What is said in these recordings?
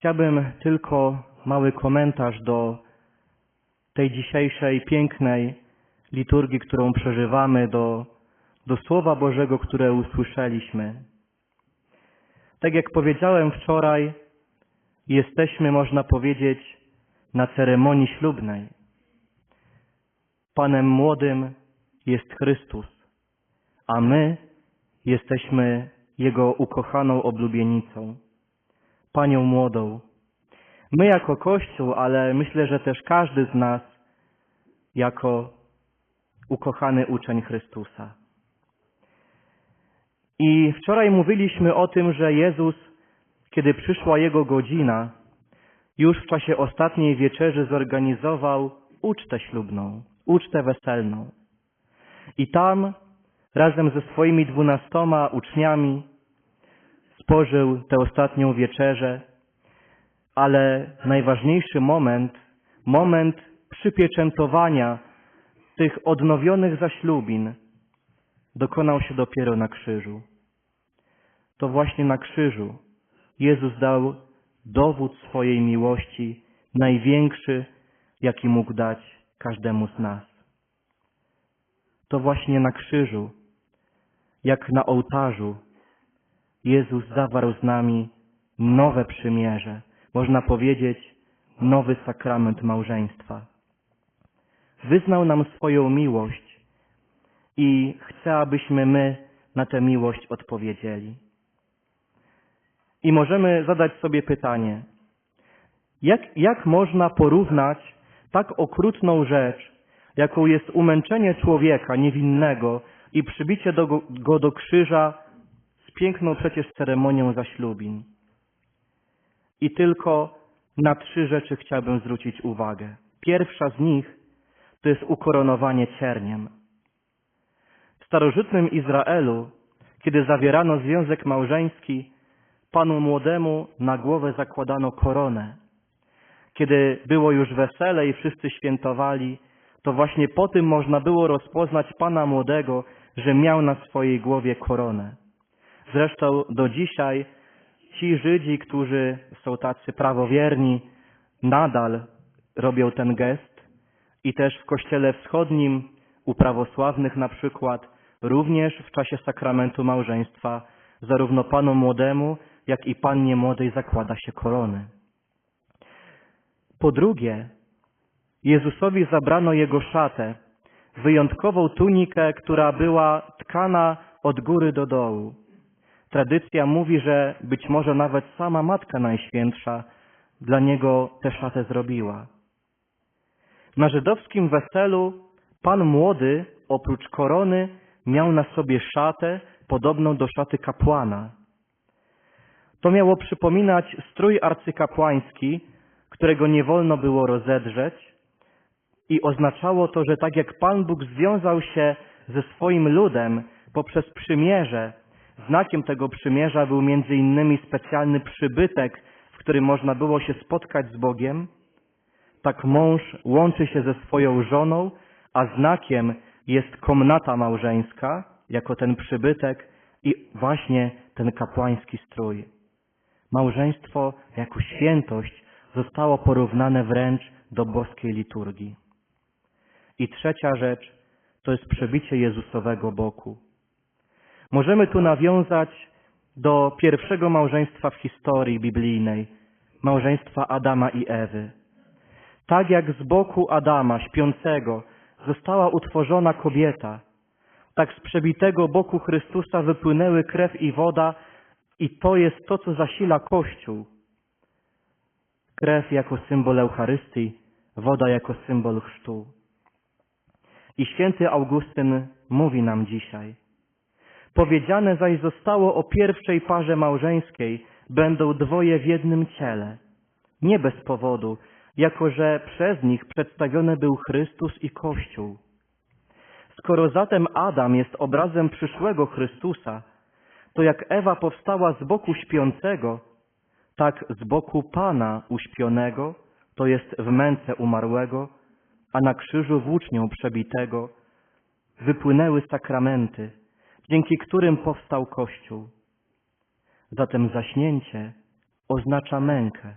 Chciałbym tylko mały komentarz do tej dzisiejszej pięknej liturgii, którą przeżywamy, do, do Słowa Bożego, które usłyszeliśmy. Tak jak powiedziałem wczoraj, jesteśmy, można powiedzieć, na ceremonii ślubnej. Panem młodym jest Chrystus, a my jesteśmy Jego ukochaną oblubienicą, Panią młodą. My jako Kościół, ale myślę, że też każdy z nas jako ukochany uczeń Chrystusa. I wczoraj mówiliśmy o tym, że Jezus, kiedy przyszła Jego godzina, już w czasie ostatniej wieczerzy zorganizował ucztę ślubną, ucztę weselną. I tam razem ze swoimi dwunastoma uczniami spożył tę ostatnią wieczerzę, ale najważniejszy moment, moment przypieczętowania tych odnowionych zaślubin dokonał się dopiero na krzyżu. To właśnie na krzyżu Jezus dał dowód swojej miłości, największy, jaki mógł dać każdemu z nas. To właśnie na krzyżu, jak na ołtarzu, Jezus zawarł z nami nowe przymierze, można powiedzieć nowy sakrament małżeństwa. Wyznał nam swoją miłość i chce, abyśmy my na tę miłość odpowiedzieli. I możemy zadać sobie pytanie, jak, jak można porównać tak okrutną rzecz, jaką jest umęczenie człowieka niewinnego i przybicie do, go- do krzyża piękną przecież ceremonią zaślubin. I tylko na trzy rzeczy chciałbym zwrócić uwagę. Pierwsza z nich to jest ukoronowanie cierniem. W starożytnym Izraelu, kiedy zawierano związek małżeński, panu młodemu na głowę zakładano koronę. Kiedy było już wesele i wszyscy świętowali, to właśnie po tym można było rozpoznać pana młodego, że miał na swojej głowie koronę. Zresztą do dzisiaj ci Żydzi, którzy są tacy prawowierni, nadal robią ten gest i też w kościele wschodnim, u prawosławnych na przykład, również w czasie sakramentu małżeństwa, zarówno panu młodemu, jak i pannie młodej zakłada się korony. Po drugie, Jezusowi zabrano jego szatę, wyjątkową tunikę, która była tkana od góry do dołu. Tradycja mówi, że być może nawet sama Matka Najświętsza dla niego tę szatę zrobiła. Na żydowskim weselu pan młody oprócz korony miał na sobie szatę podobną do szaty kapłana. To miało przypominać strój arcykapłański, którego nie wolno było rozedrzeć i oznaczało to, że tak jak Pan Bóg związał się ze swoim ludem poprzez przymierze, znakiem tego przymierza był między innymi specjalny przybytek, w którym można było się spotkać z Bogiem, tak mąż łączy się ze swoją żoną, a znakiem jest komnata małżeńska, jako ten przybytek i właśnie ten kapłański strój. Małżeństwo jako świętość zostało porównane wręcz do boskiej liturgii. I trzecia rzecz to jest przebicie Jezusowego boku. Możemy tu nawiązać do pierwszego małżeństwa w historii biblijnej, małżeństwa Adama i Ewy. Tak jak z boku Adama śpiącego została utworzona kobieta, tak z przebitego boku Chrystusa wypłynęły krew i woda i to jest to, co zasila Kościół. Krew jako symbol Eucharystii, woda jako symbol chrztu. I święty Augustyn mówi nam dzisiaj. Powiedziane zaś zostało o pierwszej parze małżeńskiej, będą dwoje w jednym ciele. Nie bez powodu, jako że przez nich przedstawiony był Chrystus i Kościół. Skoro zatem Adam jest obrazem przyszłego Chrystusa, to jak Ewa powstała z boku śpiącego, tak z boku Pana uśpionego, to jest w męce umarłego, a na krzyżu włócznią przebitego, wypłynęły sakramenty, dzięki którym powstał Kościół. Zatem zaśnięcie oznacza mękę,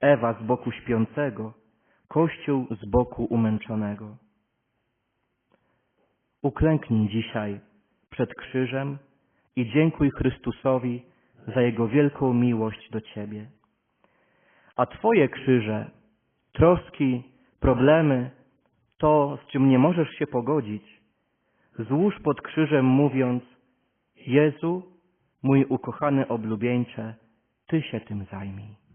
Ewa z boku śpiącego, Kościół z boku umęczonego. Uklęknij dzisiaj przed krzyżem i dziękuj Chrystusowi za Jego wielką miłość do Ciebie. A Twoje krzyże, troski, problemy, to, z czym nie możesz się pogodzić, złóż pod krzyżem mówiąc Jezu, mój ukochany oblubieńcze, Ty się tym zajmij.